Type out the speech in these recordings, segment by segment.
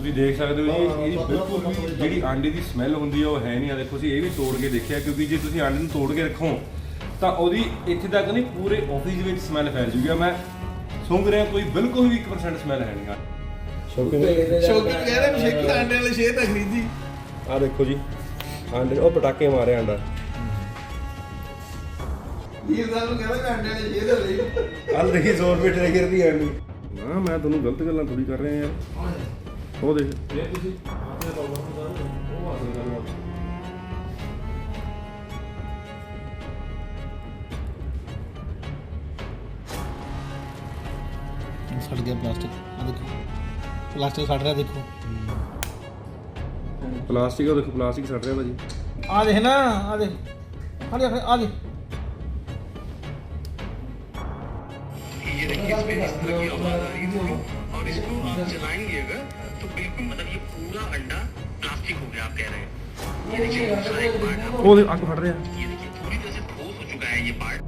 ਤੁਸੀਂ ਦੇਖ ਸਕਦੇ ਹੋ ਜੀ ਇਹਦੀ ਬਿਲਕੁਲ ਵੀ ਜਿਹੜੀ ਆਂਡੇ ਦੀ ਸਮੈਲ ਹੁੰਦੀ ਆ ਉਹ ਹੈ ਨਹੀਂ। ਆ ਦੇਖੋ ਅਸੀਂ ਇਹ ਵੀ ਤੋੜ ਕੇ ਦੇਖਿਆ ਕਿਉਂਕਿ ਜੇ ਤੁਸੀਂ ਆਂਡੇ ਨੂੰ ਤੋੜ ਕੇ ਰੱਖੋ ਤਾਂ ਉਹਦੀ ਇੱਥੇ ਤੱਕ ਨਹੀਂ ਪੂਰੇ ਆਫਿਸ ਵਿੱਚ ਸਮੈਲ ਫੈਲ ਜੂਗੀ। ਮੈਂ ਸੁੰਘ ਰਿਹਾ ਕੋਈ ਬਿਲਕੁਲ ਵੀ 1% ਸਮੈਲ ਹੈ ਨਹੀਂਗਾ। ਸ਼ੌਕਿੰਗ ਸ਼ੌਕੀ ਕਹਿ ਰਹੇ ਮਸ਼ੇਕੀ ਆਂਡੇ ਵਾਲੇ ਸ਼ੇਰ ਤਾਂ ਖਰੀਦੀ ਆ ਦੇਖੋ ਜੀ ਆਂਡੇ ਉਹ ਪਟਾਕੇ ਮਾਰੇ ਆਂਡਾ। ਵੀਰ ਸਾਹਿਬ ਨੂੰ ਕਹਿੰਦਾ ਆਂਡੇ ਵਾਲੇ ਸ਼ੇਰ ਹੋ ਲਈ ਕੱਲ ਦੇਖੀ 100 ਰੁਪਏ ਟਰੇ ਕਰਦੀ ਆਂਡੀ। ਨਾ ਮੈਂ ਤੁਹਾਨੂੰ ਗਲਤ ਗੱਲਾਂ ਥੋੜੀ ਕਰ ਰਿਹਾ ਯਾਰ। ਉਹ ਦੇਖ। ਇਹ ਤੁਸੀਂ ਆਪਣੇ ਬਾਬਾ ਨੂੰ ਕਰੋ ਉਹ ਹਾਸਲ ਕਰੋ ਸੜ ਗਿਆ ਪਲਾਸਟਿਕ ਆ ਦੇਖੋ। ਪਲਾਸਟਿਕ ਸੜ ਰਿਹਾ ਦੇਖੋ। ਪਲਾਸਟਿਕ ਉਹ ਦੇਖੋ ਪਲਾਸਟਿਕ ਸੜ ਰਿਹਾ ਭਾਜੀ। ਆ ਦੇਖ ਨਾ ਆ ਦੇਖ। ਆ ਦੇਖ ਆ ਦੇਖ। और इसको आप जलाएंगे अगर तो बिल्कुल मतलब ये पूरा अंडा प्लास्टिक हो गया आप कह रहे हैं ये देखिए दूसरा एक पार्ट है ਉਹ ਦੇਖ ਅੱਗ ਫੜ ਰਿਹਾ ये देखिए पूरी तरह से ठोस हो चुका है ये पार्ट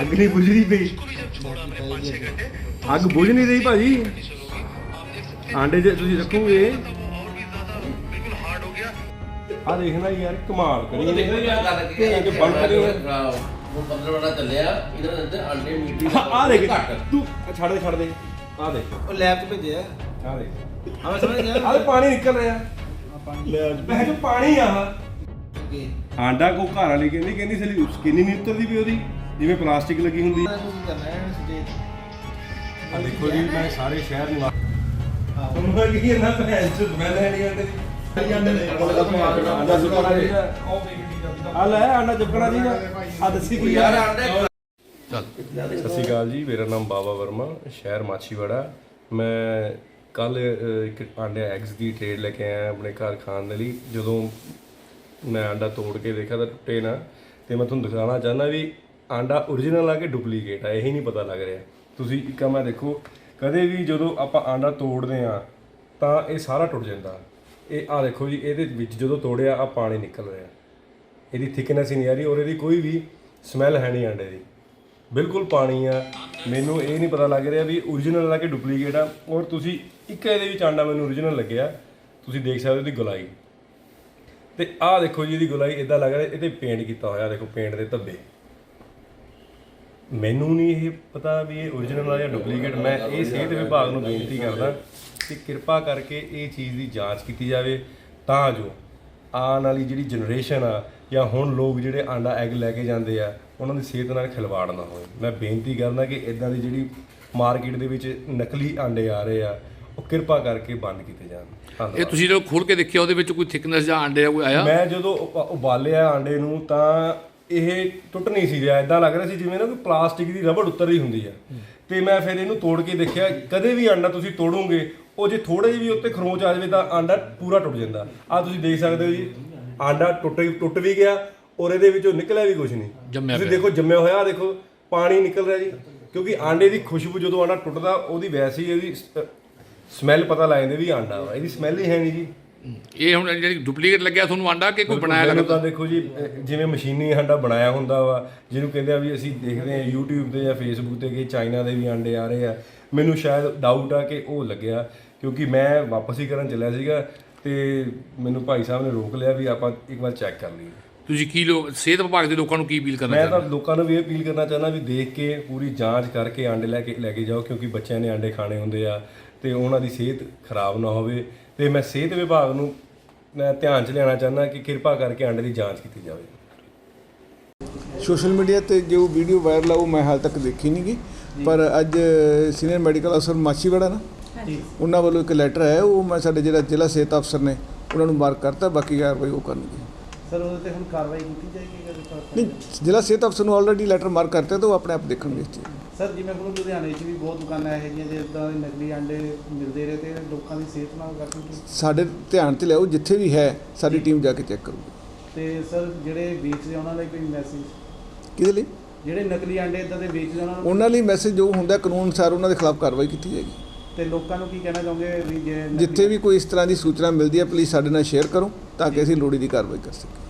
ਅੱਗ ਨਹੀਂ ਬੁਝ ਰਹੀ ਪਈ इसको भी जब छोड़ा हमने पाँच छह घंटे तो ਅੱਗ ਬੁਝ ਨਹੀਂ ਰਹੀ ਭਾਜੀ कंडीशन होगी आप देख सकते हैं ਆਂਡੇ ਜੇ ਤੁਸੀਂ ਰੱਖੋਗੇ तो वो और भी ज्यादा बिल्कुल हार्ड हो गया ਆ ਦੇਖਣਾ ਯਾਰ ਕਮਾਲ ਕਰੀ ਕਿ ਇਹ ਬੰਦ ਕਰੀ ਹੋਏ। ਉਹ 15 ਬੜਾ ਚੱਲਿਆ ਇਹਦੇ ਅੰਦਰ ਅੰਡੇ ਮੀਟ ਆ ਦੇਖ ਤੂੰ ਛੱਡ ਦੇ ਛੱਡ ਦੇ। ਆ ਦੇਖ। ਉਹ ਲੈਬ 'ਚ ਭੇਜਿਆ। ਆ ਦੇਖ। ਆ ਮੈਂ ਸਮਝ ਗਿਆ। ਆ ਪਾਣੀ ਨਿਕਲ ਰਿਹਾ। ਆ ਪਾਣੀ ਮੈਂ ਜੋ ਪਾਣੀ ਆ ਅੱਗੇ। ਆਂਡਾ ਕੋ ਘਰ ਵਾਲੀ ਕਹਿੰਦੀ ਕਹਿੰਦੀ ਸਲੀ ਸਕਿਨ ਹੀ ਨਹੀਂ ਉਤਰਦੀ ਵੀ ਉਹਦੀ? ਜਿਵੇਂ ਪਲਾਸਟਿਕ ਲੱਗੀ ਹੁੰਦੀ। ਕੀ ਕਰਨਾ ਹੈ ਸਟੇਜ ਆ ਦੇਖੋ ਜੀ ਮੈਂ ਸਾਰੇ ਸ਼ਹਿਰ ਨੂੰ ਹਾਂ ਤੁਹਾਨੂੰ ਕੀ ਇਹਨਾਂ ਭੈਣ ਚ ਮੈਂ ਲੈਣੀ ਚੁੱਕਣਾ ਜੀ ਆ ਲੈ ਆਂਡਾ ਚੁੱਕਣਾ ਜੀ ਆ ਦੱਸੀ ਕੀ ਯਾਰ ਸਤਿ ਸ਼੍ਰੀ ਅਕਾਲ ਜੀ ਮੇਰਾ ਨਾਮ ਬਾਬਾ ਵਰਮਾ ਸ਼ਹਿਰ ਮਾਛੀਵਾੜਾ ਮੈਂ ਕੱਲ ਇੱਕ ਆਂਡੇ ਐਗਸ ਦੀ ਟ੍ਰੇਡ ਲੈ ਕੇ ਆਇਆ ਆਪਣੇ ਘਰ ਖਾਣ ਦੇ ਲਈ ਜਦੋਂ ਮੈਂ ਆਂਡਾ ਤੋੜ ਕੇ ਦੇਖਿਆ ਤਾਂ ਟੁੱਟੇ ਨਾ ਤੇ ਮੈਂ ਤੁਹਾਨੂੰ ਦਿਖਾਉਣਾ ਚਾਹੁੰਦਾ ਵੀ ਆਂਡਾ origignal ਆ ਕਿ ਡੁਪਲੀਕੇਟ ਆ ਇਹੀ ਨਹੀਂ ਪਤਾ ਲੱਗ ਰਿਹਾ ਤੁਸੀਂ ਇੱਕ ਮੈਂ ਦੇਖੋ ਕਦੇ ਵੀ ਜਦੋਂ ਆਪਾਂ ਆਂਡਾ ਤੋੜਦੇ ਆ। ਤਾਂ ਇਹ ਸਾਰਾ ਟੁੱਟ ਜਾਂਦਾ ਇਹ ਆ ਦੇਖੋ ਜੀ, ਇਹਦੇ ਵਿੱਚ ਜਦੋਂ ਤੋੜਿਆ ਆ ਪਾਣੀ ਨਿਕਲ ਰਿਹਾ। ਇਹਦੀ ਥਿਕਨੈਸ ਹੀ ਨਹੀਂ ਆ ਰਹੀ, ਔਰ ਇਹਦੀ ਕੋਈ ਵੀ ਸਮੈਲ ਹੈ ਨਹੀਂ ਆਂਡੇ ਦੀ। ਬਿਲਕੁਲ ਪਾਣੀ ਆ। ਮੈਨੂੰ ਇਹ ਨਹੀਂ ਪਤਾ ਲੱਗ ਰਿਹਾ ਵੀ origignal ਆ ਕਿ ਡੁਪਲੀਕੇਟ ਆ। ਔਰ ਤੁਸੀਂ ਇੱਕ ਇਹਦੇ ਵਿੱਚ ਆਂਡਾ ਮੈਨੂੰ origignal ਲੱਗਿਆ। ਤੁਸੀਂ ਦੇਖ ਸਕਦੇ ਹੋ ਇਹਦੀ ਗੁਲਾਈ। ਤੇ ਆਹ ਦੇਖੋ ਜੀ, ਇਹਦੀ ਗੁਲਾਈ ਇਦਾਂ ਲੱਗ ਰਿਹਾ, ਇਹਦੇ ਪੇਂਟ ਕੀਤਾ ਹੋਇਆ, ਦੇਖੋ ਪੇਂਟ ਦੇ ਧੱਬੇ। ਮੈਨੂੰ ਨਹੀਂ ਇਹ ਪਤਾ ਵੀ ਇਹ origignal ਆ ਜਾਂ ਡੁਪਲੀਕੇਟ ਮੈਂ ਇਹ ਸਿਹਤ ਵਿਭਾਗ ਨੂੰ ਬੇਨਤੀ ਕਰਦਾ ਕਿ ਕਿਰਪਾ ਕਰਕੇ ਇਹ ਚੀਜ਼ ਦੀ ਜਾਂਚ ਕੀਤੀ ਜਾਵੇ ਤਾਂ ਜੋ ਆਉਣ ਵਾਲੀ ਜਿਹੜੀ ਜਨਰੇਸ਼ਨ ਆ ਜਾਂ ਹੁਣ ਲੋਕ ਜਿਹੜੇ ਆਂਡਾ ਐਗ ਲੈ ਕੇ ਜਾਂਦੇ ਆ ਉਹਨਾਂ ਦੀ ਸਿਹਤ ਨਾਲ ਖਿਲਵਾੜ ਨਾ ਹੋਵੇ। ਮੈਂ ਬੇਨਤੀ ਕਰਦਾ ਕਿ ਇਦਾਂ ਦੀ ਜਿਹੜੀ ਮਾਰਕੀਟ ਦੇ ਵਿੱਚ ਨਕਲੀ ਆਂਡੇ ਆ ਰਹੇ ਆ ਉਹ ਕਿਰਪਾ ਕਰਕੇ ਬੰਦ ਕੀਤੇ ਜਾਣ। ਇਹ ਤੁਸੀਂ ਜਦੋਂ ਖੋਲ ਕੇ ਦੇਖਿਆ ਉਹਦੇ ਵਿੱਚ ਕੋਈ ਥਿਕਨੈਸ ਜਾਂ ਆਂਡੇ ਦਾ ਕੋਈ ਆਇਆ? ਮੈਂ ਜਦੋਂ ਉਬਾਲਿਆ ਆਂਡੇ ਨੂੰ ਤਾਂ ਇਹ ਟੁੱਟ ਨਹੀਂ ਸੀ ਰਿਹਾ। ਇਦਾਂ ਲੱਗ ਰਿਹਾ ਸੀ ਜਿਵੇਂ ਨਾ ਕੋਈ ਪਲਾਸਟਿਕ ਦੀ ਰਬੜ ਉੱਤਰ ਰਹੀ ਹੁੰਦੀ ਆ। ਤੇ ਮੈਂ ਫਿਰ ਇਹਨੂੰ ਤੋੜ ਕੇ ਦੇਖਿਆ ਕਦੇ ਵੀ ਆਂਡਾ ਤੁਸੀਂ ਤੋੜੋਗੇ ਉਹ ਜੇ ਥੋੜੇ ਜਿਹੀ ਵੀ ਉੱਤੇ ਖਰੋਚ ਆ ਜਾਵੇ ਤਾਂ ਆਂਡਾ ਪੂਰਾ ਟੁੱਟ ਜਾਂਦਾ। ਆ ਤੁਸੀਂ ਦੇਖ ਸਕਦੇ ਹੋ ਜੀ ਆਂਡਾ ਟੁੱਟ ਟੁੱਟ ਵੀ ਗਿਆ ਔਰ ਇਹਦੇ ਵਿੱਚੋਂ ਨਿਕਲਿਆ ਵੀ ਕੁਝ ਨਹੀਂ। ਜੰਮਿਆ ਤੁਸੀਂ। ਦੇਖੋ ਜੰਮਿਆ ਹੋਇਆ ਦੇਖੋ ਪਾਣੀ ਨਿਕਲ ਰਿਹਾ ਜੀ। ਕਿਉਂਕਿ ਆਂਡੇ ਦੀ ਖੁਸ਼ਬੂ ਜਦੋਂ ਆਂਡਾ ਟੁੱਟਦਾ ਉਹਦੀ ਵੈਸੇ ਹੀ ਇਹਦੀ ਸਮੈਲ ਪਤਾ ਲੱਗ ਜਾਂਦੀ ਵੀ ਆਂਡਾ ਵਾ। ਇਹਦੀ ਸਮੈਲ ਹੀ ਹੈ ਨਹੀਂ ਜੀ। ਇਹ ਹੁਣ ਜਿਹੜੀ ਡੁਪਲੀਕੇਟ ਲੱਗਿਆ ਤੁਹਾਨੂੰ ਆਂਡਾ ਕਿ ਕੋਈ ਬਣਾਇਆ ਲੱਗਦਾ? ਤਾਂ ਦੇਖੋ ਜੀ ਜਿਵੇਂ ਮਸ਼ੀਨੀ ਆਂਡਾ ਬਣਾਇਆ ਹੁੰਦਾ ਵਾ ਜਿਹਨੂੰ ਕਹਿੰਦੇ ਆ ਵੀ ਅਸੀਂ ਦੇਖਦੇ ਆ YouTube ਤੇ ਜਾਂ Facebook ਤੇ ਕਿ ਚਾਈਨਾ ਦੇ ਵੀ ਆਂਡੇ ਆ ਰਹੇ ਆ। ਮੈਨੂੰ ਸ਼ਾਇਦ ਡਾਊਟ ਆ ਕਿ ਉਹ ਲੱਗਿਆ। ਕਿਉਂਕਿ ਮੈਂ ਵਾਪਸ ਹੀ ਕਰਨ ਚੱਲਿਆ ਸੀਗਾ ਤੇ ਮੈਨੂੰ ਭਾਈ ਸਾਹਿਬ ਨੇ ਰੋਕ ਲਿਆ ਵੀ ਆਪਾਂ ਇੱਕ ਵਾਰ ਚੈੱਕ ਕਰ ਲਈਏ। ਤੁਸੀਂ ਕੀ ਲੋਕ ਸਿਹਤ ਵਿਭਾਗ ਦੇ ਲੋਕਾਂ ਨੂੰ ਕੀ ਅਪੀਲ ਕਰਨਾ ਮੈਂ ਤਾਂ ਲੋਕਾਂ ਨੂੰ ਵੀ ਇਹ ਅਪੀਲ ਕਰਨਾ ਚਾਹੁੰਦਾ ਵੀ ਦੇਖ ਕੇ ਪੂਰੀ ਜਾਂਚ ਕਰਕੇ ਆਂਡੇ ਲੈ ਕੇ ਲੈ ਕੇ ਜਾਓ ਕਿਉਂਕਿ ਬੱਚਿਆਂ ਨੇ ਆਂਡੇ ਖਾਣੇ ਹੁੰਦੇ ਆ ਤੇ ਉਹਨਾਂ ਦੀ ਸਿਹਤ ਖਰਾਬ ਨਾ ਹੋਵੇ ਤੇ ਮੈਂ ਸਿਹਤ ਵਿਭਾਗ ਨੂੰ ਮੈਂ ਧਿਆਨ 'ਚ ਲਿਆਉਣਾ ਚਾਹੁੰਦਾ ਕਿ ਕਿਰਪਾ ਕਰਕੇ ਆਂਡੇ ਦੀ ਜਾਂਚ ਕੀਤੀ ਜਾਵੇ। ਸੋਸ਼ਲ ਮੀਡੀਆ ਤੇ ਜੋ ਵੀਡੀਓ ਵਾਇਰਲ ਆ ਉਹ ਮੈਂ ਹਾਲ ਤੱਕ ਦੇਖੀ ਨਹੀਂ ਗੀ ਪਰ ਅੱਜ ਸੀਨੀਅਰ ਮੈਡੀਕਲ ਅਫਸਰ ਮਾਛੀਵਾੜਾ ਨਾ ਉਹਨਾਂ ਵੱਲੋਂ ਇੱਕ ਲੈਟਰ ਆਇਆ ਉਹ ਮੈਂ ਸਾਡੇ ਜਿਹੜਾ ਜ਼ਿਲ੍ਹਾ ਸਿਹਤ ਅਫਸਰ ਨੇ ਉਹਨਾਂ ਨੂੰ ਮਾਰਕ ਕਰਤਾ ਬਾਕੀ ਕਾਰਵਾਈ ਉਹ ਕਰਨਗੇ। ਸਰ ਉਹਦੇ ਤੇ ਹੁਣ ਕਾਰਵਾਈ ਕੀਤੀ ਜਾਏਗੀ ਨਹੀਂ ਜ਼ਿਲ੍ਹਾ ਸਿਹਤ ਅਫਸਰ ਨੂੰ ਆਲਰੇਡੀ ਲੈਟਰ ਮਾਰਕ ਕਰਤਾ ਤਾਂ ਉਹ ਆਪਣੇ ਆਪ ਦੇਖਣਗੇ ਇਸ ਚੀਜ਼। ਸਰ ਜਿਵੇਂ ਹੁਣ ਲੁਧਿਆਣੇ 'ਚ ਵੀ ਬਹੁਤ ਦੁਕਾਨਾਂ ਇਹੋ ਜਿਹੀਆਂ ਜੇ ਇਦਾਂ ਦੇ ਨਕਲੀ ਆਂਡੇ ਮਿਲਦੇ ਰਹੇ ਤੇ ਲੋਕਾਂ ਦੀ ਸਿਹਤ ਨਾਲ ਕਾਫੀ ਸਾਡੇ ਧਿਆਨ 'ਚ ਲਿਆਓ ਜਿੱਥੇ ਵੀ ਹੈ ਸਾਡੀ ਟੀਮ ਜਾ ਕੇ ਚੈੱਕ ਕਰੂਗੀ। ਤੇ ਸਰ ਜਿਹੜੇ ਵੇਚਦੇ ਉਹਨਾਂ ਲਈ ਕੋਈ ਮੈਸੇਜ ਕਿਹਦੇ ਲਈ? ਜਿਹੜੇ ਨਕਲੀ ਆਂਡੇ ਇਦਾਂ ਦੇ ਵੇਚਦੇ ਉਹਨਾਂ ਲਈ ਮੈਸੇਜ ਜੋ ਹੁੰਦਾ ਕਾਨੂੰਨ ਅਨੁਸਾਰ ਉਹਨਾਂ ਦੇ ਖਿਲਾਫ ਕਾਰਵਾਈ ਕੀਤੀ ਜਾਏਗੀ। ਤੇ ਲੋਕਾਂ ਨੂੰ ਕੀ ਕਹਿਣਾ ਚਾਹੋਗੇ ਵੀ ਜੇ ਜਿੱਥੇ ਵੀ ਕੋਈ ਇਸ ਤਰ੍ਹਾਂ ਦੀ ਸੂਚਨਾ ਮਿਲਦੀ ਹੈ ਪਲੀਜ਼ ਸਾਡੇ ਨਾਲ ਸ਼ੇਅਰ ਕਰੋ ਤਾਂ ਕਿ ਅਸੀਂ ਲੋੜੀਂਦੀ ਕਾਰਵਾਈ ਕਰ ਸਕੀਏ।